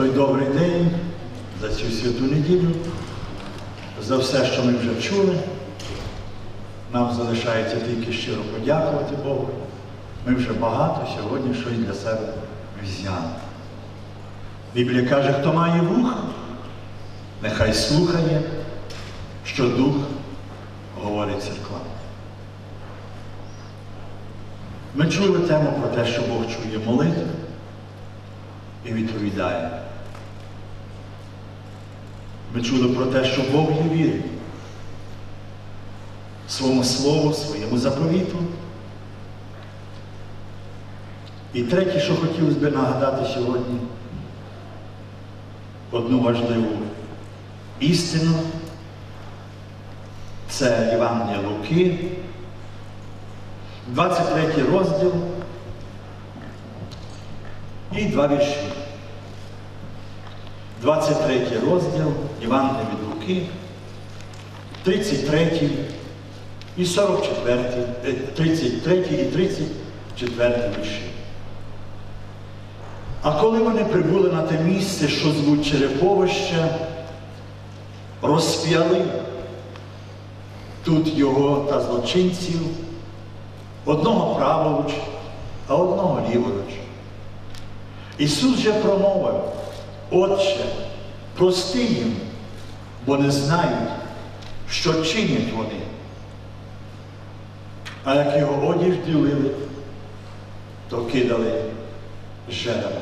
той добрий день, за цю святу неділю, за все, що ми вже чули. Нам залишається тільки щиро подякувати Богу. Ми вже багато сьогодні щось для себе взяли. Біблія каже, хто має вух, нехай слухає, що Дух говорить церквам. Ми чули тему про те, що Бог чує молитву і відповідає. Ми чули про те, що Бог є вірить своєму слову, своєму заповіту. І третє, що хотілося би нагадати сьогодні, одну важливу істину, це Євангелія Луки, 23 розділ і два вірші. 23 розділ Євангелія від Луки, 33 і 44, е, 33 і 34 вірші. А коли вони прибули на те місце, що звуть Череповище, розп'яли тут його та злочинців, одного праворуч, а одного ліворуч. Ісус же промовив, Отче, прости їм, бо не знають, що чинять вони. А як його одіж ділили, то кидали жереба.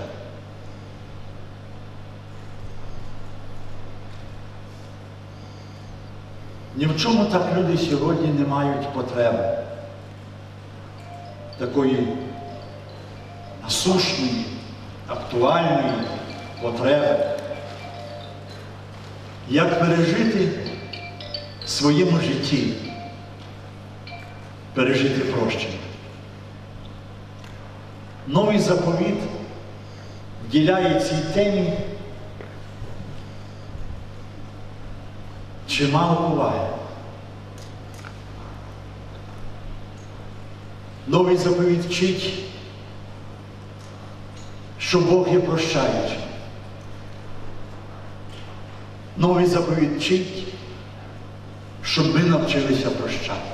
Ні в чому так люди сьогодні не мають потреби такої насущної, актуальної потреби, як пережити в своєму житті, пережити прощення. Новий заповіт вділяє цій темі чимало уваги. Новий заповіт вчить, що Бог є прощаючим. Новий заповіт вчить, щоб ми навчилися прощати.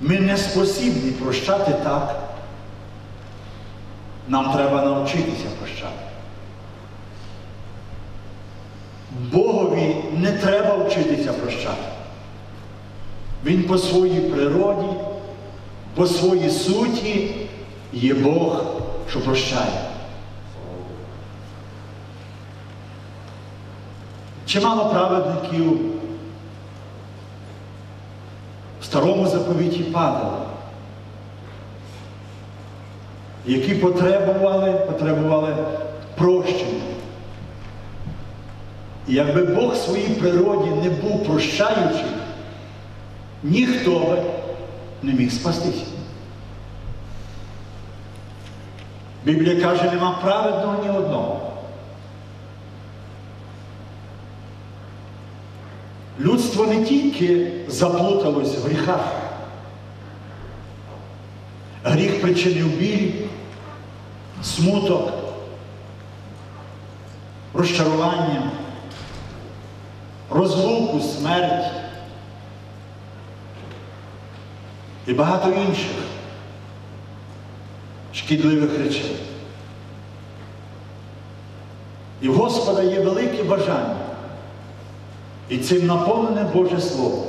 Ми не спосібні прощати так. Нам треба навчитися прощати. Богові не треба вчитися прощати. Він по своїй природі, по своїй суті є Бог, що прощає. Чимало праведників в старому заповіті падали, які потребували, потребували прощення. І якби Бог в своїй природі не був прощаючим, ніхто би не міг спастися. Біблія каже, нема праведного ні одного. Людство не тільки заплуталось в гріхах. Гріх причинив біль, смуток, розчарування, розлуку, смерть і багато інших шкідливих речей. І в Господа є велике бажання. І цим наповнене Боже Слово,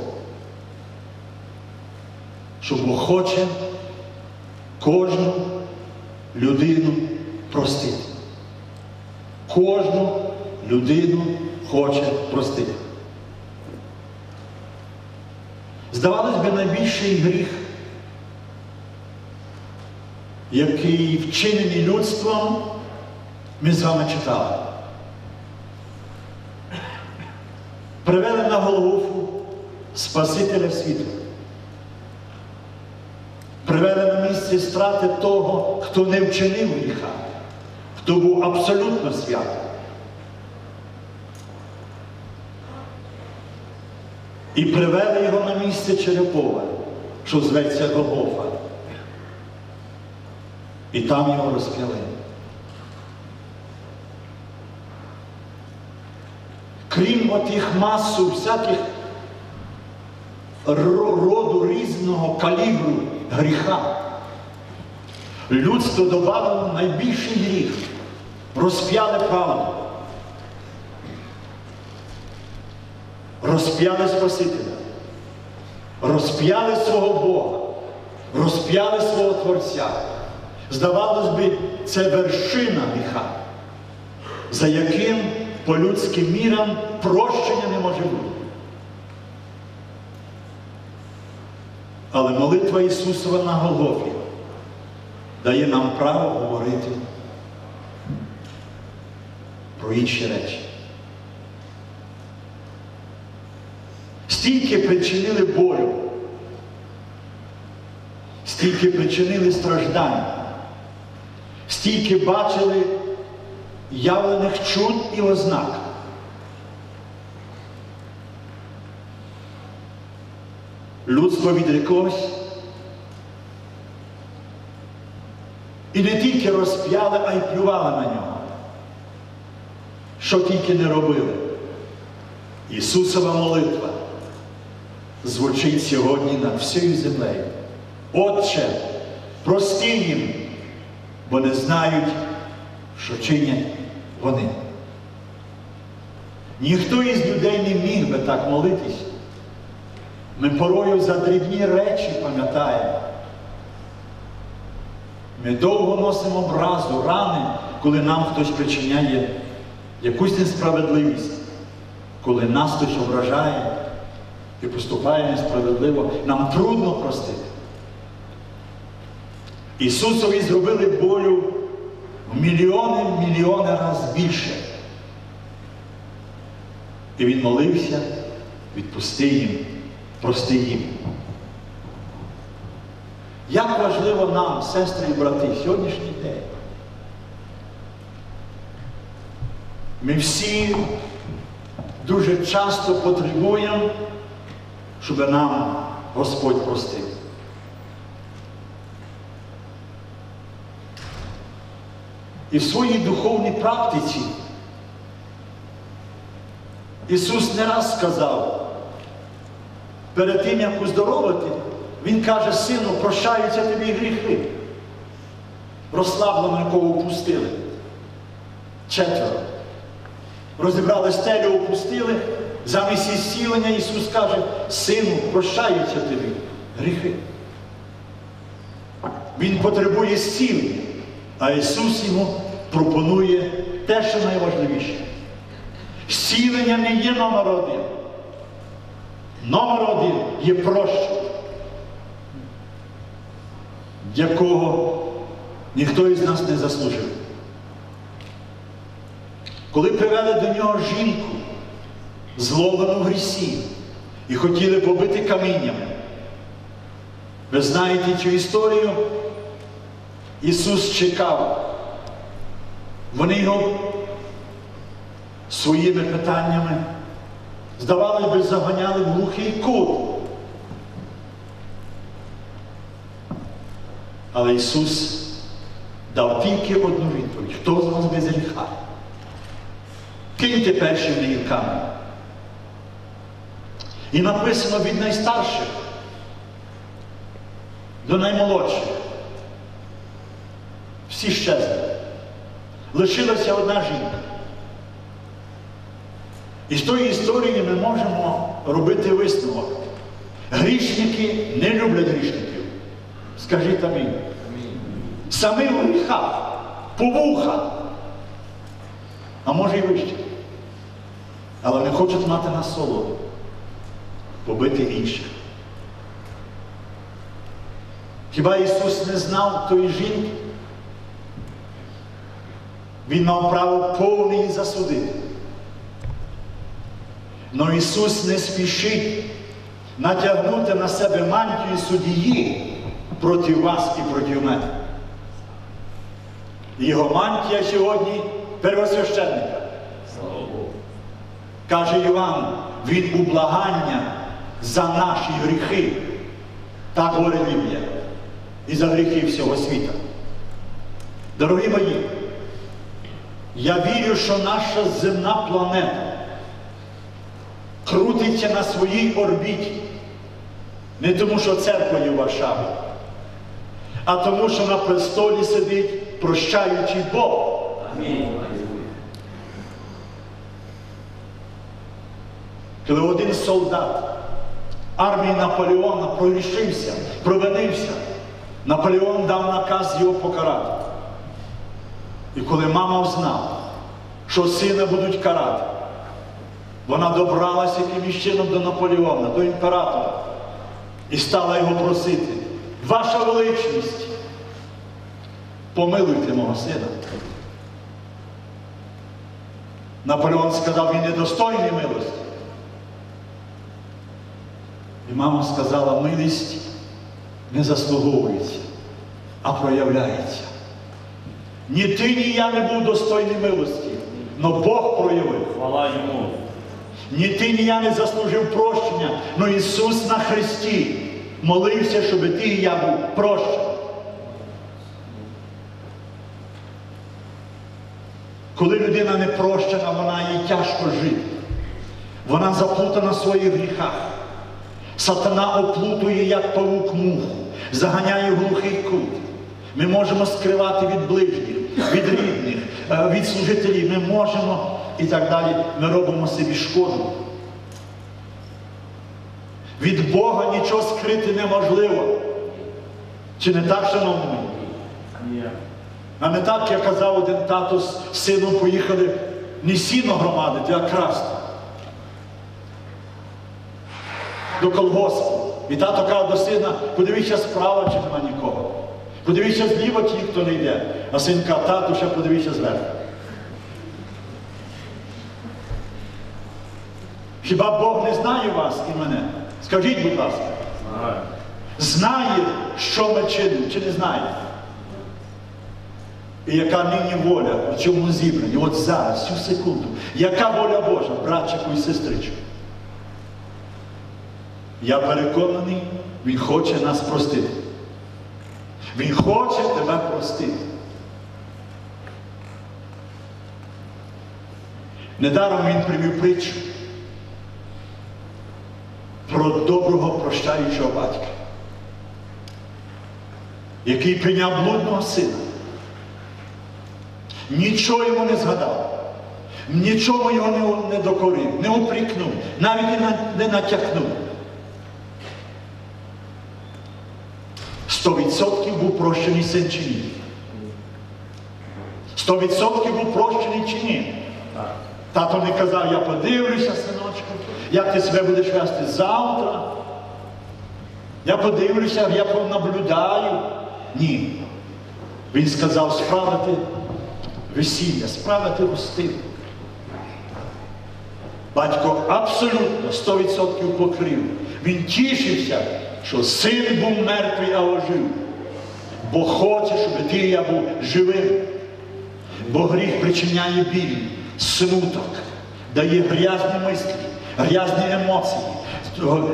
що Бог хоче кожну людину простити. Кожну людину хоче простити. Здавалось би, найбільший гріх, який вчинений людством, ми з вами читали. Привели на Голгофу Спасителя світу. Привели на місце страти того, хто не вчинив гріха, хто був абсолютно святий. І привели його на місце Черепове, що зветься Голгофа. І там його розп'яли. Крім отих масу всяких роду різного калібру гріха, людство додало найбільший гріх, розп'яли правду. Розп'яли Спасителя, розп'яли свого Бога, розп'яли свого Творця. Здавалось би, це вершина гріха, за яким по людським мірам прощення не може бути. Але молитва Ісусова на Голгофі дає нам право говорити про інші речі. Стільки причинили болю, стільки причинили страждань, стільки бачили явлених чуд і ознак. Людство відреклось і не тільки розп'яли, а й плювали на нього. Що тільки не робили. Ісусова молитва звучить сьогодні над всією землею. Отче, прости їм, бо не знають, що чинять вони. Ніхто із людей не міг би так молитись. Ми порою за дрібні речі пам'ятаємо. Ми довго носимо образу, рани, коли нам хтось причиняє якусь несправедливість, коли нас хтось ображає і поступає несправедливо, нам трудно простити. Ісусові зробили болю мільйони, мільйони разів більше. І Він молився, відпусти їм, прости їм. Як важливо нам, сестри і брати, сьогоднішній день. Ми всі дуже часто потребуємо, щоб нам Господь простив. І в своїй духовній практиці Ісус не раз сказав, перед тим, як уздоровити, Він каже, сину, прощаються тобі гріхи. Розслаблено, якого опустили. Четверо. Розібрали стелю, опустили. Замість ісцілення Ісус каже, сину, прощаються тобі гріхи. Він потребує зцілення, а Ісус йому пропонує те, що найважливіше. Зцілення не є номер один. Номер один є прощення, якого ніхто із нас не заслужив. Коли привели до нього жінку, зловлену в грісі, і хотіли побити каміннями. Ви знаєте цю історію? Ісус чекав. Вони його своїми питаннями, здавалось би, заганяли в глухий кут. Але Ісус дав тільки одну відповідь. Хто з вас без гріха? Киньте неї камінь. І написано від найстарших до наймолодших. Всі щезли. Лишилася одна жінка. І з тої історії ми можемо робити висновок. Грішники не люблять грішників. Скажіть амінь. Самі в гріхах, по вуха, а може й вище. Але не хочуть мати насолоду, побити інших. Хіба Ісус не знав тої жінки? Він мав право повне її засудити. Но Ісус не спішить натягнути на себе мантію судії проти вас і проти мене. Його мантія сьогодні первосвященника. Каже Іван, він у благання за наші гріхи. Так говорить Біблія. І за гріхи всього світа. Дорогі мої, я вірю, що наша земна планета крутиться на своїй орбіті. Не тому, що церква є в Варшаві, а тому, що на престолі сидить прощаючий Бог. Коли один солдат армії Наполеона прорішився, провинився, Наполеон дав наказ його покарати. І коли мама взнала, що сина будуть карати, вона добралася якимось чином до Наполеона, до імператора, і стала його просити, ваша величність, помилуйте мого сина. Наполеон сказав, він недостойний милості. І мама сказала, милість не заслуговується, а проявляється. Ні ти, ні я не був достойний милості, але Бог проявив. Хвала йому. Ні ти, ні я не заслужив прощення, але Ісус на Христі молився, щоб ти і я був прощений. Коли людина не прощена, вона їй тяжко жити. Вона заплутана в своїх гріхах. Сатана оплутує, як павук муху, заганяє в глухий кут. Ми можемо скривати від ближніх, від рідних, е, від служителів. Ми можемо і так далі. Ми робимо собі шкоду. Від Бога нічого скрити неможливо. Чи не так, шановні? Ні. А не так, як казав один тато з сином поїхали не сіно громадити, а красти. До колгоспу. І тато каже до сина, подивіться справа, чи нема нікого. Подивіться зліва, чи ніхто не йде. А син каже, тату, ще подивіться зверху. Хіба Бог не знає вас і мене? Скажіть, будь ласка. Знає, що ми чинимо, чи не знає? І яка нині воля в цьому зібранні, от зараз, цю секунду, яка воля Божа, братчику і сестричку? Я переконаний, Він хоче нас простити. Він хоче тебе простити. Недаром він привів притчу про доброго прощаючого батька, який прийняв блудного сина. Нічого йому не згадав, нічому його не докорив, не упрікнув, навіть не натякнув. Сто відсотків був прощений син чи ні? Сто відсотків був прощений чи ні? Тато не казав, я подивлюся, синочку, як ти себе будеш вести завтра. Я подивлюся, я понаблюдаю. Ні. Він сказав справити весілля, справити гостину. Батько абсолютно 100% покрив. Він тішився, що син був мертвий, а ожив. Бо хоче, щоб ти і я був живим. Бо гріх причиняє біль, смуток, дає грязні мислі, грязні емоції.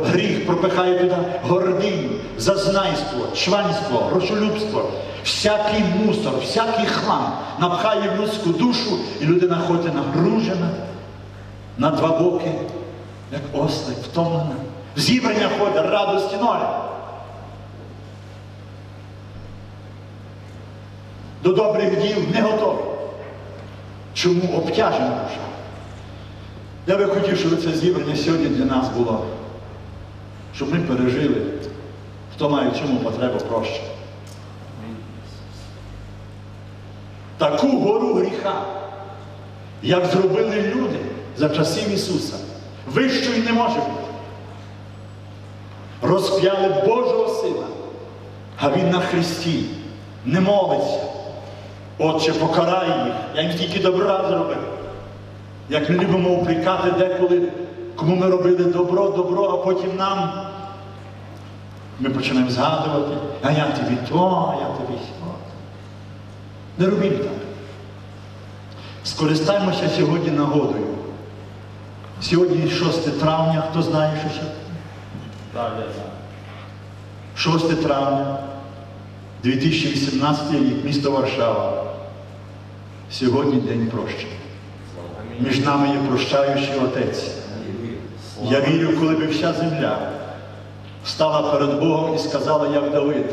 Гріх пропихає туди гординю, зазнайство, чванство, грошолюбство, всякий мусор, всякий хлам напхає в людську душу, і людина ходить нагружена на два боки, як ослик, втомлена. В зібрання ходить радості ноль. До добрих діл не готові. Чому обтяжена душа? Я би хотів, щоб це зібрання сьогодні для нас було, щоб ми пережили, хто має в цьому потребу прощення. Таку гору гріха, як зробили люди за часів Ісуса, вищої не може бути. Розп'яли Божого Сина, а Він на Христі не молиться. Отче, покарай їх, я їм стільки добра зробив. Як ми любимо упрекати деколи, кому ми робили добро, добро, а потім нам ми починаємо згадувати, а я тобі то, а я тобі сьо. Не робіть так. Скористаймося сьогодні нагодою. Сьогодні 6 травня, хто знає, що знаю. 6 травня 2018 рік, місто Варшава. Сьогодні день прощення. Між нами є прощаючий отець. Я вірю, коли би вся земля стала перед Богом і сказала, як Давид,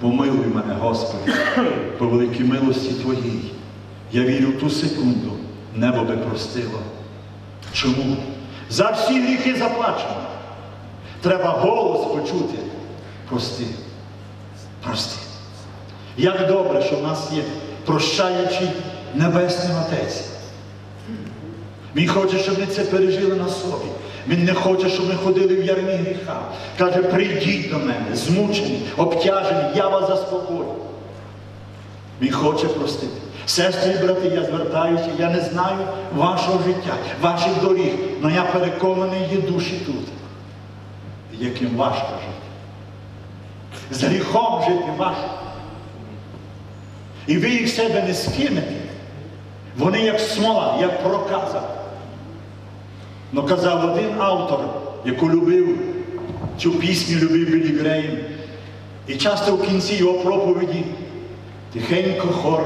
помилуй мене, Господи, по великій милості Твоїй. Я вірю в ту секунду, небо би простило. Чому? За всі гріхи заплачено. Треба голос почути. Прости. Прости. Як добре, що в нас є прощаючий Небесний Отець. Він хоче, щоб ми це пережили на собі. Він не хоче, щоб ми ходили в ярмі гріха. Каже, прийдіть до мене, змучені, обтяжені, я вас заспокою. Він хоче простити. Сестри і брати, я звертаюся, я не знаю вашого життя, ваших доріг, але я переконаний, є душі тут, яким важко жити. З гріхом жити важко. І ви їх себе не скинете. Вони як смола, як проказа. Но казав один автор, яку любив, цю пісню любив Білі Греєм. І часто в кінці його проповіді тихенько хор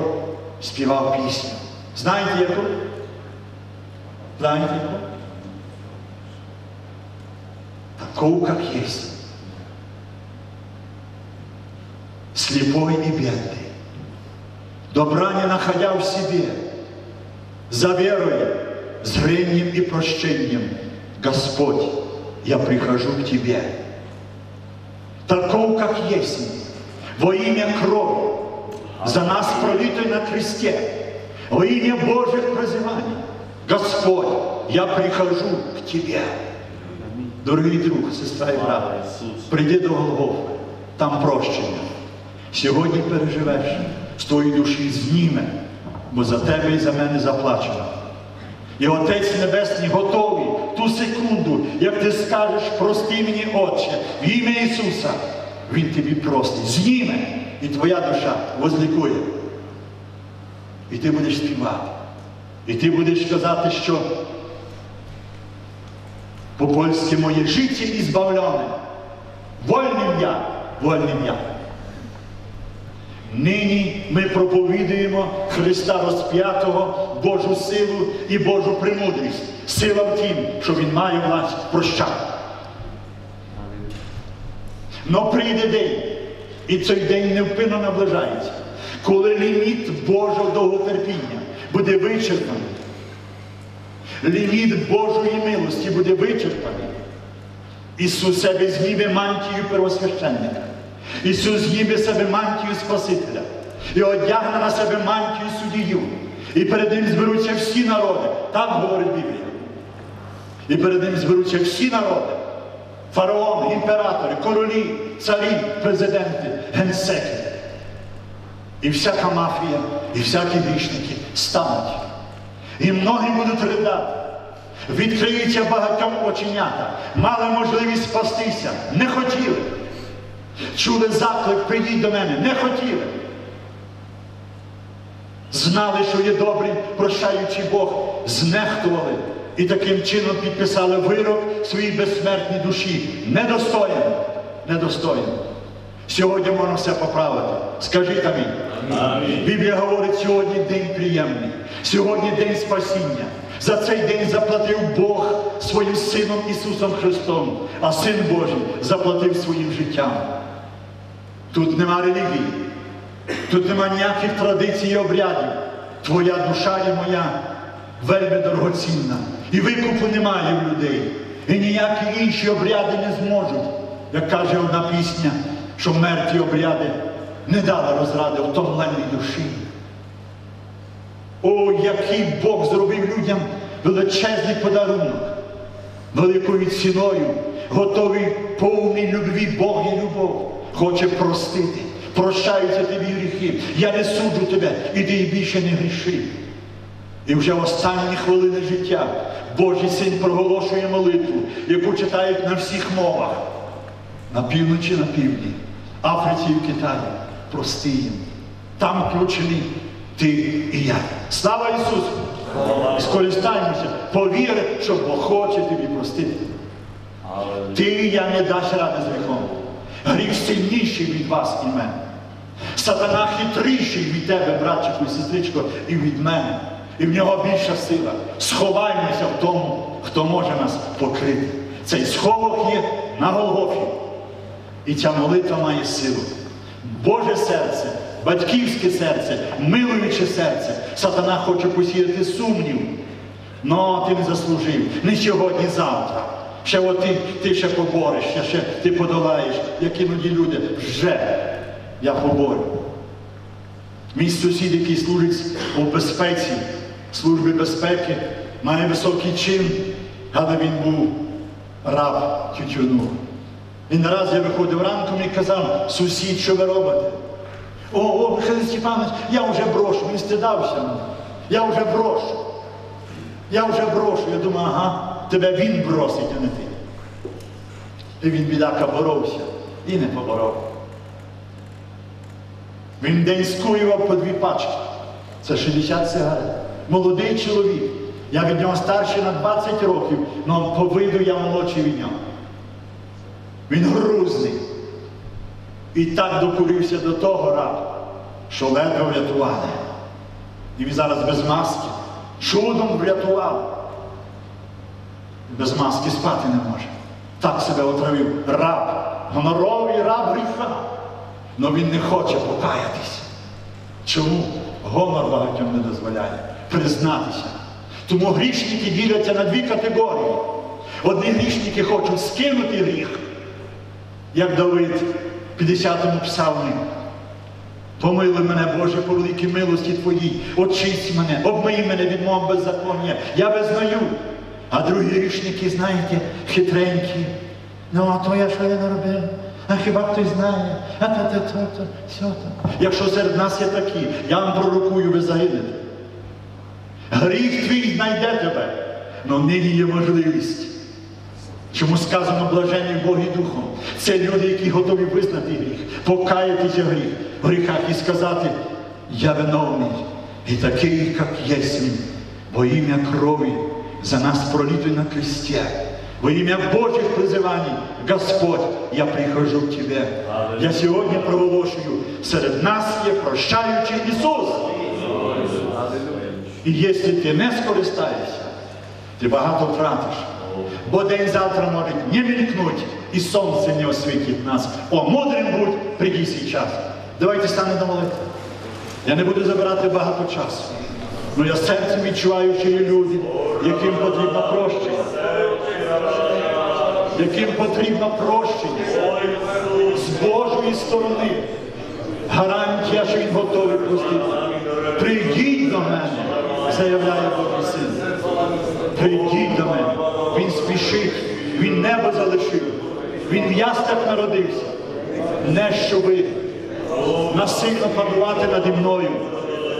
співав пісню. Знаєте яку? Знаєте яку? Таков, как есть. Слепой и бедный. Добра не находя в себе, за верой, зрением и прощением, Господь, я прихожу к Тебе. Таков, как есть, во имя крови, за нас пролитой на кресте, во имя Божьих прозываний, Господь, я прихожу к Тебе. Дорогий друг, сестра і брат, Слава Ісусу. прийди до Голгофи, там прощення. Сьогодні переживеш, з твоєї душі зніме, бо за тебе і за мене заплачено. І Отець Небесний готовий ту секунду, як ти скажеш, прости мені, Отче, в ім'я Ісуса, Він тобі простить, зніме, і твоя душа возлікує. І ти будеш співати. І ти будеш казати, що по-польськи моє життя і збавлене. Вольним я, вольним я. Нині ми проповідуємо Христа розп'ятого, Божу силу і Божу премудрість. Сила в тім, що Він має власть прощати. Но прийде день, і цей день невпинно наближається, коли ліміт Божого довготерпіння буде вичерпаний. Ліміт Божої милості буде вичерпаний. Ісус себе зніме мантію первосвященника. Ісус зніме себе мантію Спасителя і одягне на себе мантію суддію. І перед ним зберуться всі народи. Так говорить Біблія. І перед ним зберуться всі народи. Фараон, імператори, королі, царі, президенти, генсеки. І всяка мафія, і всякі грішники стануть. І многі будуть ридати. Відкриються багатьом оченята. Мали можливість спастися. Не хотіли. Чули заклик, прийдіть до мене. Не хотіли. Знали, що є добрий, прощаючий Бог, знехтували і таким чином підписали вирок своїй безсмертній душі. Недостоїн. Недостоїн. Сьогодні можна все поправити. Скажіть амінь. Амінь. Біблія говорить, сьогодні день приємний, сьогодні день спасіння. За цей день заплатив Бог своїм Сином Ісусом Христом, а Син Божий заплатив своїм життям. Тут нема релігії, тут нема ніяких традицій і обрядів. Твоя душа і моя вельми дорогоцінна. І викупу немає в людей. І ніякі інші обряди не зможуть. Як каже одна пісня, що мертві обряди не дали розради втомленій душі. О, який Бог зробив людям величезний подарунок, великою ціною, готовий повний любві Бог і любов, хоче простити, прощаються тобі гріхи. Я не суджу тебе, іди і більше не гріши. І вже останні хвилини життя Божий син проголошує молитву, яку читають на всіх мовах, на півночі, на півдні, Африці і в Китаї. Прости їм. Там включені ти і я. Слава Ісусу! Скористаємося, повір, що Бог хоче тобі простити. Ти і я не дасть ради з гріхом. Гріх сильніший від вас і мене. Сатана хитріший від тебе, братчику і сестричко, і від мене. І в нього більша сила. Сховаймося в тому, хто може нас покрити. Цей сховок є на Голгофі. І ця молитва має силу. Боже серце, батьківське серце, милуюче серце. Сатана хоче посіяти сумнів. Ну, ти не заслужив. Не сьогодні, завтра. Ще от ти, ти ще побореш, ще, ти подолаєш, як іноді люди. Вже я поборю. Мій сусід, який служить у безпеці, служби безпеки, має високий чин, але він був раб тютюну. І не раз я виходив ранком і казав, сусід, що ви робите? О, о, Михайло Степанович, я вже брошу, він стидався. Я вже брошу. Я вже брошу. Я думаю, ага, тебе він бросить, а не ти. І він, бідака, боровся і не поборов. Він день скуював по дві пачки. Це 60 сигарет. Молодий чоловік. Я від нього старший на 20 років, але по виду я молодший від нього. Він грузний. І так докурився до того раду, що ледве врятували. І він зараз без маски. Чудом врятував. Без маски спати не може. Так себе отравив раб, гоноровий раб гріха. Но він не хоче покаятися. Чому? Гонор багатьом не дозволяє признатися. Тому грішники діляться на дві категорії. Одні грішники хочуть скинути гріх, як Давид 50-му псалмі. Помилуй мене, Боже, по великій милості Твоїй, очисть мене, обмий мене від мого беззаконня, я визнаю. А другі грішники, знаєте, хитренькі. Ну, а то я що я не робив? А хіба хтось знає? А то, то, то, то, сьо то. Якщо серед нас є такі, я вам пророкую, ви загинете. Гріх твій знайде тебе, але нині є можливість. Чому сказано блажені Боги Духом? Це люди, які готові визнати гріх, покаятися в гріх, в гріхах і сказати, я виновний, і такий, як єсмь, во ім'я крові за нас пролітой на кресте. Во ім'я Божих призиваний, Господь, я прихожу к Тебе. Я сьогодні проголошую, серед нас є прощаючий Ісус. І якщо ти не скористаєшся, ти багато втратиш. Бо день завтра може не мількнуть, і сонце не освітить нас. О, мудрим будь, прийди свій час. Давайте станемо молитви. Я не буду забирати багато часу. Ну я серцем відчуваю, що є люди, яким потрібно прощення. Яким потрібно прощення з Божої сторони. Гарантія, що він готовий простити. Прийдіть до мене, заявляє Божий син. Прийдіть до мене. Він спішить, він небо залишив, він в яслях народився. Не щоби насильно панувати наді мною,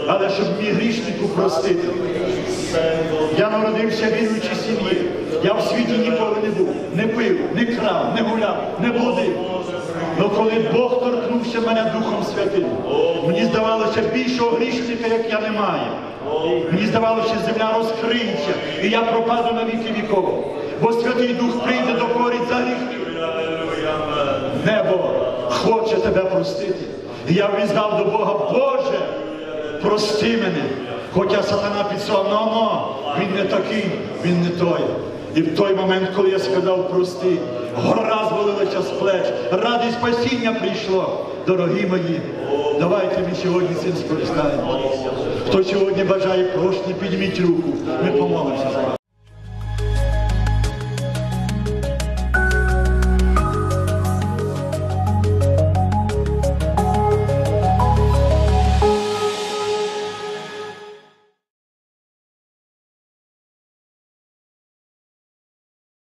але щоб мій грішнику простити. Я народився віруючій сім'ї. Я в світі ніколи не був, не пив, не крав, не гуляв, не блудив. Але коли Бог торкнувся мене Духом Святим, мені здавалося більшого грішника, як я немає. Мені здавалося, що земля розкриється, і я пропаду на віки віков. Бо Святий Дух прийде до корінь за гріх. Небо хоче тебе простити. І я візнав до Бога, Боже, прости мене. Хоча сатана підсував, ну, ну, він не такий, він не той. І в той момент, коли я сказав прости, гора звалилася з плеч, ради спасіння прийшло. Дорогі мої, давайте ми сьогодні цим скористаємося. Хто сьогодні бажає прощення, підніміть руку, ми помолимося за вас.